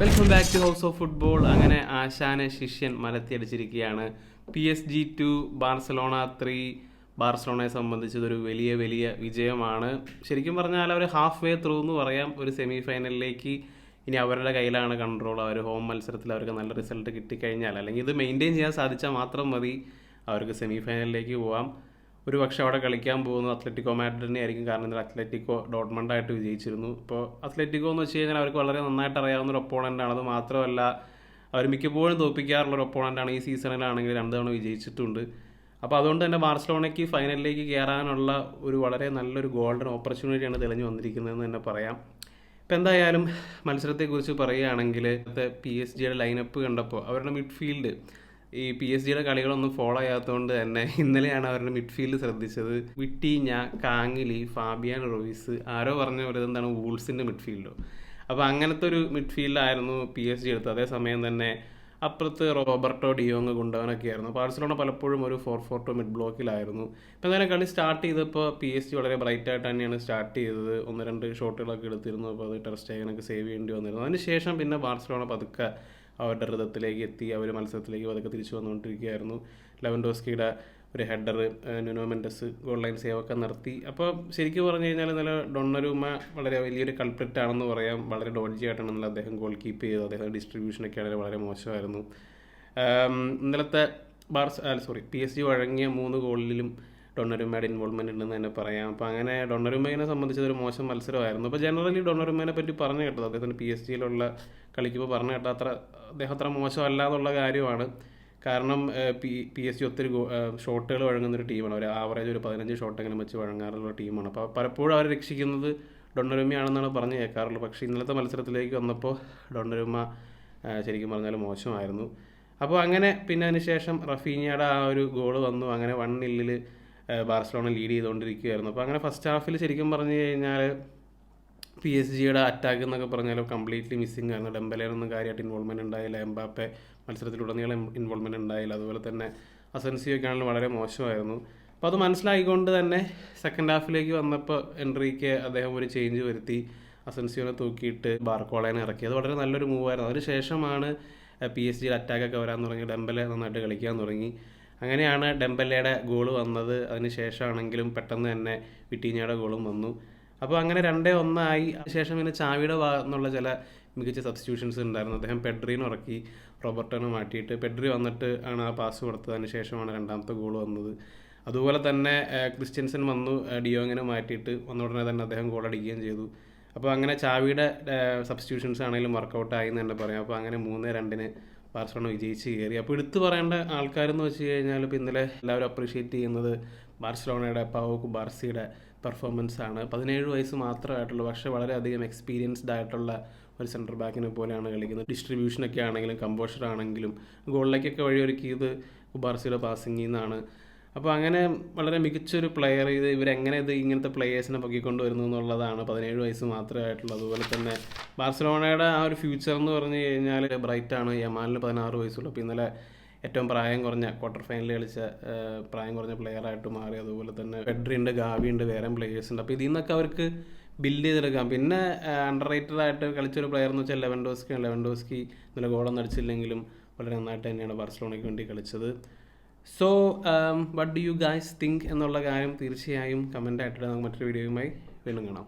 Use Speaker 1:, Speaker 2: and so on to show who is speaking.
Speaker 1: Welcome back to house of football അങ്ങനെ ആശാന ശിഷ്യൻ മലത്തിയടിച്ചിരിക്കുകയാണ് P S G two Barcelona three ബാർസലോണയെ സംബന്ധിച്ച് ഇതൊരു വലിയ വലിയ വിജയമാണ്. ശരിക്കും പറഞ്ഞാൽ അവർ ഹാഫ് വേ ത്രൂ എന്ന് പറയാം. ഒരു സെമി ഫൈനലിലേക്ക് ഇനി അവരുടെ കയ്യിലാണ് കൺട്രോൾ അവർ ഹോം മത്സരത്തിൽ അവർക്ക് നല്ല റിസൾട്ട് കിട്ടിക്കഴിഞ്ഞാൽ അല്ലെങ്കിൽ ഇത് മെയിന്റെയിൻ ചെയ്യാൻ സാധിച്ചാൽ മാത്രം മതി. അവർക്ക് സെമി ഫൈനലിലേക്ക് പോവാം. ഒരു പക്ഷേ അവിടെ കളിക്കാൻ പോകുന്നത് അത്ലറ്റിക്കോ മാഡ്രിഡിനെ ആയിരിക്കും കാരണം ഇന്നലെ അത്ലറ്റിക്കോ ഡോട്ട്മണ്ടായിട്ട് വിജയിച്ചിരുന്നു. ഇപ്പോൾ അത്ലറ്റിക്കോ എന്ന് വെച്ച് കഴിഞ്ഞാൽ അവർക്ക് വളരെ നന്നായിട്ട് അറിയാവുന്ന ഒരു ഒപ്പോണന്റ് ആണ്. അത് മാത്രമല്ല അവർ മിക്കപ്പോഴും തോപ്പിക്കാറുള്ള ഒരു ഒപ്പോണന്റാണ് ഈ സീസണിലാണെങ്കിൽ രണ്ട് തവണ വിജയിച്ചിട്ടുണ്ട്. അപ്പോൾ അതുകൊണ്ട് തന്നെ ബാർസലോണയ്ക്ക് ഫൈനലിലേക്ക് കയറാനുള്ള ഒരു വളരെ നല്ലൊരു ഗോൾഡൻ ഓപ്പർച്യൂണിറ്റിയാണ് തെളിഞ്ഞു വന്നിരിക്കുന്നതെന്ന് തന്നെ പറയാം. ഇപ്പം എന്തായാലും മത്സരത്തെക്കുറിച്ച് പറയുകയാണെങ്കിൽ പി എസ് ജിയുടെ ലൈനപ്പ് കണ്ടപ്പോൾ അവരുടെ മിഡ്ഫീൽഡ് ഈ പി എസ് ജിയുടെ കളികളൊന്നും ഫോളോ ചെയ്യാത്തതുകൊണ്ട് തന്നെ ഇന്നലെയാണ് അവരുടെ മിഡ്ഫീൽഡ് ശ്രദ്ധിച്ചത്. വിട്ടീഞ്ഞ കാങ്ങിലി ഫാബിയാൻ റോയിസ് ആരോ പറഞ്ഞ പോലെ എന്താണ് വൂൾസിന്റെ മിഡ്ഫീൽഡോ അപ്പോൾ അങ്ങനത്തെ ഒരു മിഡ്ഫീൽഡായിരുന്നു പി എസ് ജി എടുത്തത്. അതേസമയം തന്നെ അപ്പുറത്ത് റോബർട്ടോ ഡിയോങ് കൊണ്ടവനൊക്കെ ആയിരുന്നു ബാഴ്സലോണ പലപ്പോഴും ഒരു ഫോർ ഫോർ ടു മിഡ് ബ്ലോക്കിലായിരുന്നു ഇപ്പം എന്തായാലും കളി സ്റ്റാർട്ട് ചെയ്തപ്പോൾ പി എസ് ജി വളരെ ബ്രൈറ്റ് ആയിട്ട് തന്നെയാണ് സ്റ്റാർട്ട് ചെയ്തത്. ഒന്ന് രണ്ട് ഷോട്ടുകളൊക്കെ എടുത്തിരുന്നു. അപ്പോൾ അത് ടെറസ്റ്റേഗനൊക്കെ സേവ് ചെയ്യേണ്ടി വന്നിരുന്നു. അതിനുശേഷം പിന്നെ ബാഴ്സലോണ പതുക്കെ അവരുടെ ഹൃദയത്തിലേക്ക് എത്തി. അവർ മത്സരത്തിലേക്ക് പതുക്കെ തിരിച്ചു വന്നുകൊണ്ടിരിക്കുകയായിരുന്നു. ലെവൻഡോസ്കിയുടെ ഒരു ഹെഡർ മെൻഡസ് ഗോൾ ലൈൻ സേവൊക്കെ നടത്തി അപ്പോൾ ശരിക്കും പറഞ്ഞു കഴിഞ്ഞാൽ നല്ല ഡൊണ്ണരൂമ വളരെ വലിയൊരു കൾപ്രിറ്റ് ആണെന്ന് പറയാം. വളരെ ഡോഡ്ജി ആയിട്ടാണ് നല്ല അദ്ദേഹം ഗോൾ കീപ്പ് ചെയ്തത്. അദ്ദേഹം ഡിസ്ട്രിബ്യൂഷനൊക്കെ ആണെങ്കിൽ വളരെ മോശമായിരുന്നു. ഇന്നലത്തെ Barca sorry P S G വഴങ്ങിയ മൂന്ന് ഗോളിലും ഡൊണ്ണരുമയുടെ ഇൻവോൾവ്മെന്റ് ഉണ്ടെന്ന് തന്നെ പറയാം. അപ്പോൾ അങ്ങനെ ഡൊണ്ണരുമയെ സംബന്ധിച്ച് ഒരു മോശം മത്സരമായിരുന്നു. അപ്പോൾ ജനറലി ഡൊണ്ണരുമയെ പറ്റി പറഞ്ഞു കേട്ടത് അദ്ദേഹത്തിന് പി എസ് ജിയിലുള്ള കളിക്കുമ്പോൾ പറഞ്ഞു കേട്ട അത്ര അദ്ദേഹം അത്ര മോശമല്ല എന്നുള്ള കാര്യമാണ്. കാരണം പി പി എസ് ജി ഒത്തിരി ഷോട്ടുകൾ വഴങ്ങുന്ന ഒരു ടീമാണ്. ഒരു ആവറേജ് ഒരു പതിനഞ്ച് ഷോട്ടെങ്കിലും വെച്ച് വഴങ്ങാറുള്ള ടീമാണ്. അപ്പോൾ പലപ്പോഴും അവരെ രക്ഷിക്കുന്നത് ഡൊണ്ണരുമയാണെന്നാണ് പറഞ്ഞു കേൾക്കാറുള്ളത് പക്ഷേ ഇന്നലത്തെ മത്സരത്തിലേക്ക് വന്നപ്പോൾ ഡൊണ്ണരുമ ശരിക്കും പറഞ്ഞാൽ മോശമായിരുന്നു. അപ്പോൾ അങ്ങനെ പിന്നെ അതിനുശേഷം റഫീനിയുടെ ആ ഒരു ഗോൾ വന്നു. അങ്ങനെ വൺ നില്ലിൽ ബാർസലോണ ലീഡ് ചെയ്തുകൊണ്ടിരിക്കുകയായിരുന്നു. അപ്പോൾ അങ്ങനെ ഫസ്റ്റ് ഹാഫിൽ ശരിക്കും പറഞ്ഞു കഴിഞ്ഞാൽ പി എസ് ജിയുടെ അറ്റാക്ക് എന്നൊക്കെ പറഞ്ഞാൽ കംപ്ലീറ്റ്ലി മിസ്സിംഗ് ആയിരുന്നു ഡെമ്പലയിലൊന്നും കാര്യമായിട്ട് ഇൻവോൾവ്മെന്റ് ഉണ്ടായില്ല. എംബാപ്പെ മത്സരത്തിലുടനീളം ഇൻവോൾവ്മെന്റ് ഉണ്ടായില്ല. അതുപോലെ തന്നെ അസൻസിയൊക്കെ ആണെങ്കിലും വളരെ മോശമായിരുന്നു. അപ്പോൾ അത് മനസ്സിലായിക്കൊണ്ട് തന്നെ സെക്കൻഡ് ഹാഫിലേക്ക് വന്നപ്പോൾ എൻട്രിക്ക് അദ്ദേഹം ഒരു ചേഞ്ച് വരുത്തി. അസൻസിയോനെ തൂക്കിയിട്ട് ബാർക്കോളേനെ ഇറക്കി. അത് വളരെ നല്ലൊരു മൂവായിരുന്നു അതിനുശേഷമാണ് പി എസ് ജിയുടെ അറ്റാക്കൊക്കെ വരാൻ തുടങ്ങി. ഡെമ്പലെ നന്നായിട്ട് കളിക്കാൻ തുടങ്ങി. അങ്ങനെയാണ് ഡെമ്പലയുടെ ഗോൾ വന്നത്. അതിന് ശേഷമാണെങ്കിലും പെട്ടെന്ന് തന്നെ വിട്ടീഞ്ഞയുടെ ഗോളും വന്നു. അപ്പോൾ അങ്ങനെ രണ്ടേ ഒന്നായി. അതിനുശേഷം പിന്നെ ചാവിയുടെ ഭാഗത്തു നിന്നുള്ള ചില മികച്ച സബ്സ്റ്റിറ്റ്യൂഷൻസ് ഉണ്ടായിരുന്നു. അദ്ദേഹം പെഡ്രീനെ ഇറക്കി റോബർട്ടോനെ മാറ്റിയിട്ട് പെഡ്രി വന്നിട്ട് ആണ് ആ പാസ് കൊടുത്തതിന് ശേഷമാണ് രണ്ടാമത്തെ ഗോൾ വന്നത്. അതുപോലെ തന്നെ ക്രിസ്ത്യൻസൻ വന്നു ഡിയോങ്ങിനെ മാറ്റിയിട്ട് വന്ന ഉടനെ തന്നെ അദ്ദേഹം ഗോൾ അടിക്കുകയും ചെയ്തു. അപ്പോൾ അങ്ങനെ ചാവിയുടെ സബ്സ്റ്റിറ്റ്യൂഷൻസ് ആണെങ്കിലും വർക്കൗട്ടായി എന്ന് തന്നെ പറയാം. അപ്പോൾ അങ്ങനെ മൂന്ന് രണ്ടിന് ബാർസലോണ വിജയിച്ച് കയറി. അപ്പോൾ എടുത്തു പറയേണ്ട ആൾക്കാരെന്ന് വെച്ച് കഴിഞ്ഞാൽ ഇപ്പോൾ ഇന്നലെ എല്ലാവരും അപ്രീഷിയേറ്റ് ചെയ്യുന്നത് ബാർസലോണയുടെ പാവോക്ക് ബാർസിയുടെ പെർഫോമൻസ് ആണ്. പതിനേഴ് വയസ്സ് മാത്രമായിട്ടുള്ളൂ. പക്ഷേ വളരെയധികം എക്സ്പീരിയൻസ്ഡ് ആയിട്ടുള്ള ഒരു സെന്റർ ബാക്കിനെ പോലെയാണ് കളിക്കുന്നത്. ഡിസ്ട്രിബ്യൂഷനൊക്കെ ആണെങ്കിലും കമ്പോഷർ ആണെങ്കിലും ഗോളിലേക്കൊക്കെ വഴിയൊരുക്കിയത് ബാർസിയുടെ പാസിംഗിൽ നിന്നാണ്. അപ്പോൾ അങ്ങനെ വളരെ മികച്ചൊരു പ്ലെയർ ഇത് ഇവരെങ്ങനെ ഇത് ഇങ്ങനത്തെ പ്ലെയേഴ്സിനെ പൊക്കിക്കൊണ്ട് വരുന്നു എന്നുള്ളതാണ് പതിനേഴ് വയസ്സ് മാത്രമായിട്ടുള്ളത്. അതുപോലെ തന്നെ ബാർസലോണയുടെ ആ ഒരു ഫ്യൂച്ചർ എന്ന് പറഞ്ഞു കഴിഞ്ഞാൽ ബ്രൈറ്റാണ് യമാലിന് പതിനാറ് വയസ്സുള്ളൂ. അപ്പോൾ ഇന്നലെ ഏറ്റവും പ്രായം കുറഞ്ഞ ക്വാർട്ടർ ഫൈനലിൽ കളിച്ച പ്രായം കുറഞ്ഞ പ്ലെയറായിട്ട് മാറി. അതുപോലെ തന്നെ പെഡ്രി ഉണ്ട് ഗാവി ഉണ്ട് വേറെ പ്ലേയേഴ്സ് ഉണ്ട്. അപ്പോൾ ഇതിൽ നിന്നൊക്കെ അവർക്ക് ബിൽഡ് ചെയ്തെടുക്കാം. പിന്നെ അണ്ടർ റേറ്റഡ് ആയിട്ട് കളിച്ചൊരു പ്ലെയർ എന്ന് വെച്ചാൽ ലെവൻഡോസ്കി ലെവൻഡോസ്കി ഇന്നലെ ഗോളൊന്നും അടിച്ചില്ലെങ്കിലും വളരെ നന്നായിട്ട് തന്നെയാണ് ബാർസലോണയ്ക്ക് വേണ്ടി കളിച്ചത്. So what do you guys think എന്നുള്ള കാര്യം തീർച്ചയായും കമന്റ് ആയിട്ട് നമുക്ക് മറ്റൊരു വീഡിയോയുമായി വീണ്ടും കാണാം.